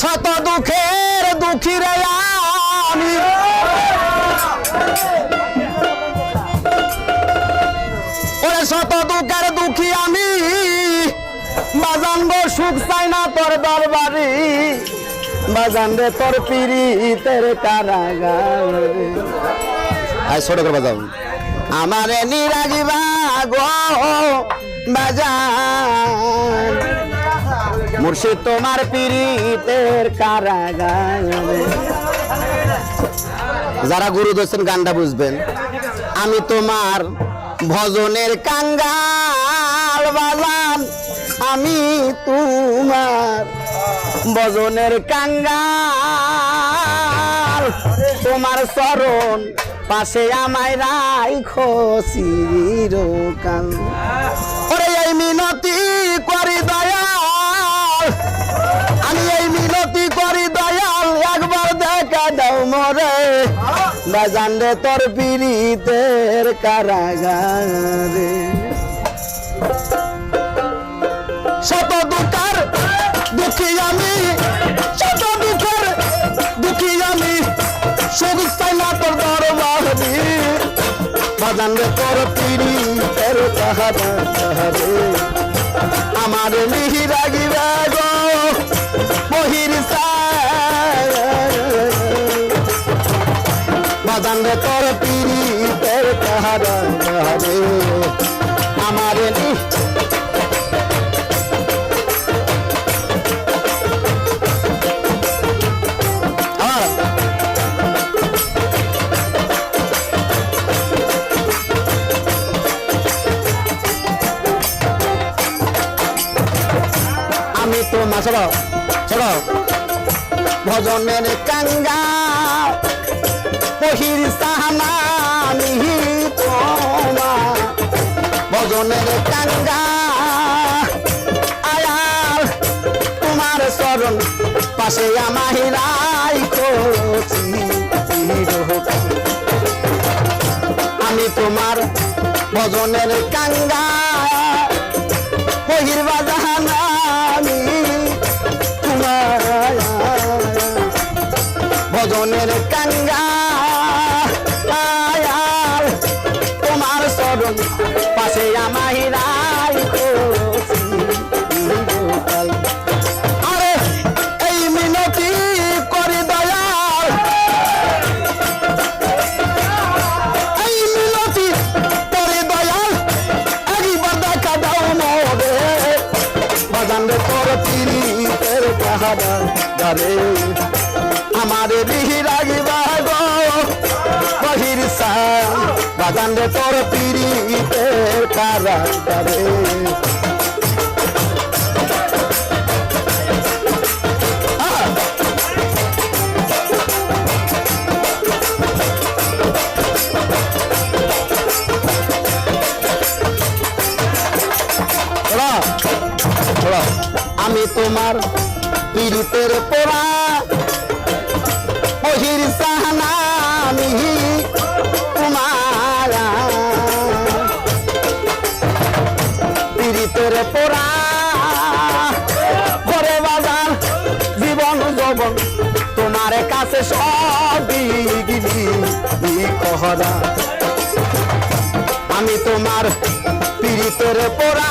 শত দুঃখের দুঃখী রে আমি। ওরে শত দুঃখের দুঃখী আমি। বাজান গো সুখ চাই না তোর দরবারি। বাজান রে তোর পিরিতের কারাগার। আয় ছোট করে বাজাও। আমারে নিরাগিবা গো। মুর্শিদ তোমার পিরিতের কারাগারে। যারা গুরু দর্শন গানটা বুঝবেন, আমি তোমার ভজনের কাঙ্গাল বাজান, আমি তোমার ভজনের কাঙ্গাল। তোমার চরণ পাশে আমায় রাইখো চিরকাল। ওরে এই মিনতি করি দয়াল বাজান তোর পীড়িতের কারাগারে। শত দুঃখার দুঃখী আমি, শত দুঃখী আমি তোর বাজান তোর পীড়িতের কারাগারে। আমার মিহি রাগিবা গো আমি তো মাসড় চলো ভজনের কাঙ্গা বহির সাহানা মিহি তোমা। ভজনের কাঙ্গা আয়াল তোমার শরণ পাশে আমি তোমার ভজনের কাঙ্গা বহির বাজানা ভজনের কাঙ্গা আয়াল, তোমার স্মরণ পাশে রাইখো চিরকাল। আরে, এই মিনতি করি দয়াল। এই মিনতি করি দয়াল। তোর গারে আমারে বিহি রাগিবা গো। বহির সান বাজান রে তোর চলো চলো। আমি তোমার পীড়িতের পোড়া বহির সাহানা আমি তোমার পীড়িতের পোড়া, ঘরে বাজার, জীবন যৌবন, তোমার কাছে সবই কহরা। আমি তোমার পীড়িতের পোড়া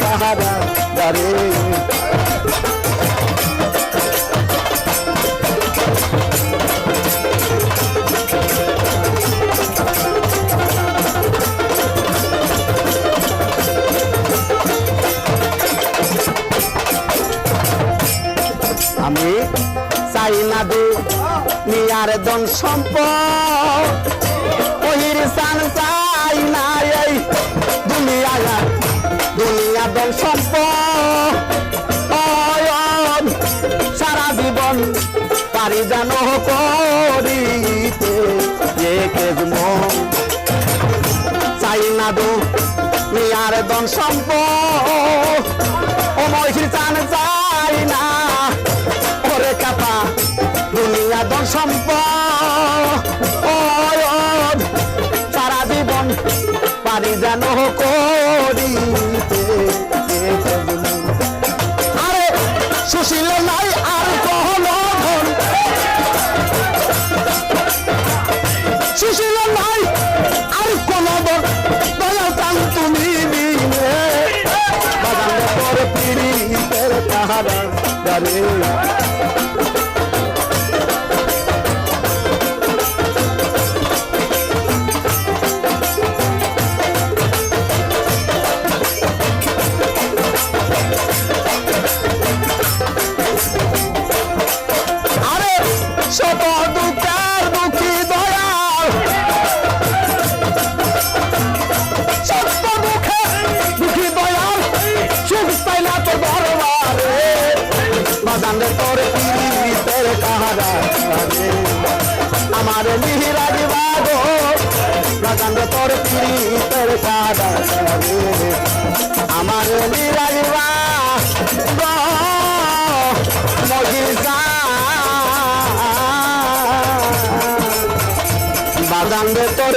কাহারা যাবে আমি চাই না দে দুনিয়ার দন সম্পদ। ওহির সান সম্পদ অয়ন সারা জীবন পারি জানো করিতে। চাই না দু নিয়ার দন সম্পদ। ও মহির চান চাই না, ওরে কাপা, দুনিয়া দন সম্পদ। সারা জীবন পারি যেন করিতে। জানে আরে আমার মিহিরাজ বাগো বাজানে তোর পীড়িতের রে। আমার মিরাজ বাগো তোর